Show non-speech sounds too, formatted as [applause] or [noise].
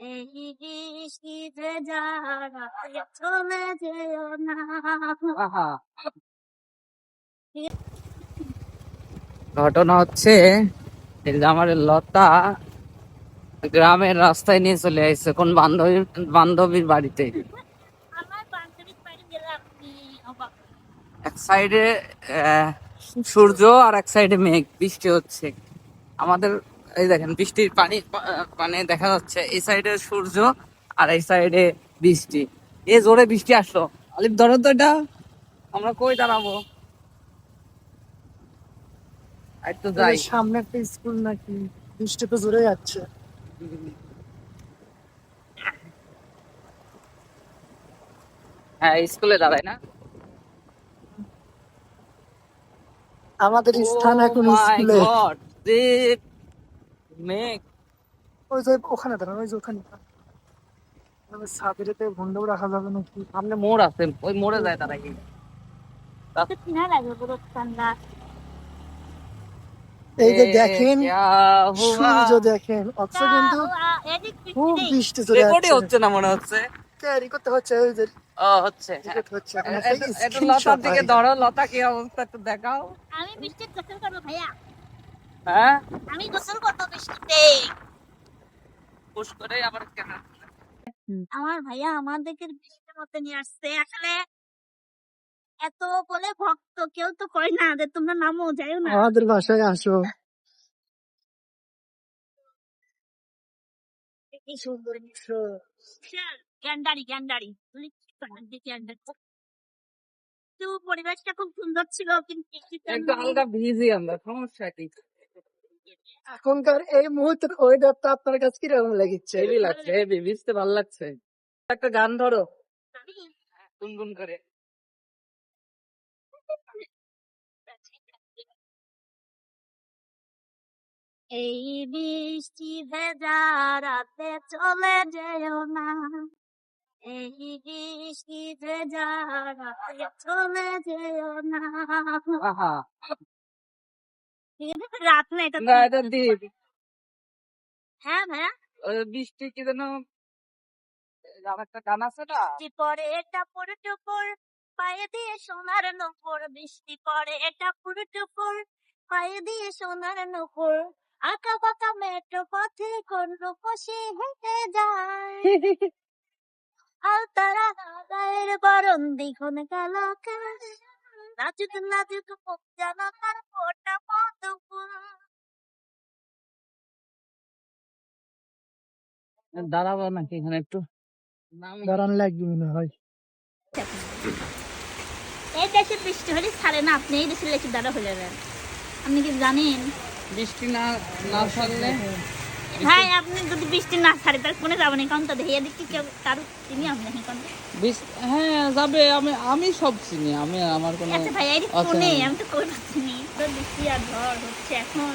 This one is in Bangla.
এই বৃষ্টিতে যারা চলে যেও না ঘটনা হচ্ছে আমার লতা গ্রামের রাস্তায় নিয়ে চলে আসছে। কোন বান্ধবী বান্ধবীর বাড়িতে। বান্ধবীর বাড়ি গেলে আপনি অবাক। এক সাইডে সূর্য আর এক সাইডে মেঘ বৃষ্টি হচ্ছে। আমাদের এই দেখেন বৃষ্টির পানি মানে দেখা যাচ্ছে এই সাইডে সূর্য আর এই সাইডে বৃষ্টি। এ জোরে বৃষ্টি আসলো। আলিফ ধরো তো এটা। আমরা কই দাঁড়াবো? আর যাই। সামনে একটা স্কুল নাকি? বৃষ্টি তো জোরে যাচ্ছে হ্যাঁ স্কুলে দাঁড়াই না। আমাদের স্থান এখন স্কুলে। মেঘ ওই যে ওখানে দাঁড়ান ওই যে ওখানে। সাবিরেতে ভন্ডও রাখা যাবে নাকি? সামনে মোড় আছে ওই মোড়ে যায় তারা কি পুরো ঠান্ডা? এই যে দেখেন সূর্য দেখেন অথচ কিন্তু খুব বৃষ্টি চলে রেকর্ডই হচ্ছে না মনে হচ্ছে? ক্যারি করতে হচ্ছে ওই যে ও হচ্ছে। হ্যাঁ। হচ্ছে। লতার দিকে। ধরো লতা কি অবস্থা একটু দেখাও। আমি বৃষ্টির গোসল করব ভাইয়া। হ্যাঁ? আমি গোসল করব বৃষ্টিতে পুশ করে আবার কেন? আমার ভাইয়া আমাদেরকে বৃষ্টির মধ্যে নিয়ে আসছে। আসলে এত বলে ভক্ত কেউ তো কয় না যে তোমরা নামো যাইও না। আমাদের বাসায় আসো। কি সুন্দর গ্যান্ডারি গ্যান্ডারি। পরিবেশটা খুব সুন্দর ছিল কিন্তু একটু হালকা ভিজি আমরা সমস্যা কি? এখনকার এই মুহূর্তের ওয়েদারটা আপনার কাছে কীরকম লাগছে হেভি লাগছে হেভি ভিজতে ভালো লাগছে। একটা গান ধরো। গুনগুন করে। এই বৃষ্টি ভেজা রাতে চলে যেও না। এই বৃষ্টি ভেজা রাতে চলে যেও না? [laughs] রাত না এটা না এটা দ্বীপ হ্যাঁ ভাইয়া? বৃষ্টি কি যেন আর একটা গান আছে না? পরে এটা পরে টুপুর পায়ে দিয়ে সোনার নপুর। বৃষ্টি পরে এটা পুরো টুপুর পায়ে দিয়ে সোনার নপুর। আঁকা বাঁকা মেট্রো পথে কোন রূপসী হেঁটে যায়। আর তারা গায়ের বরণ গেল নাচুক নাচুক মুখ যেন তার ফোটা দাঁড়াবো নাকি এখানে একটু? দাঁড়ান লাগবে মনে হয়। এই দেশে বৃষ্টি হলে ছাড়ে না আপনি এই দেশে লেখি দ্বারা হয়ে যাবেন। আপনি কি জানেন? বৃষ্টি না না ছাড়লে? ভাই আপনি যদি বৃষ্টি না ছাড়ে তাহলে কোনে যাবেন কারণ তো দেখে দেখি কেউ কারও চিনি আপনি এখন হ্যাঁ যাবে আমি আমি সব চিনি আমি আমার কোনো আচ্ছা ভাই এই কোনে। আমি তো কই পাচ্ছি তো বৃষ্টি আর ঝড় হচ্ছে এখন।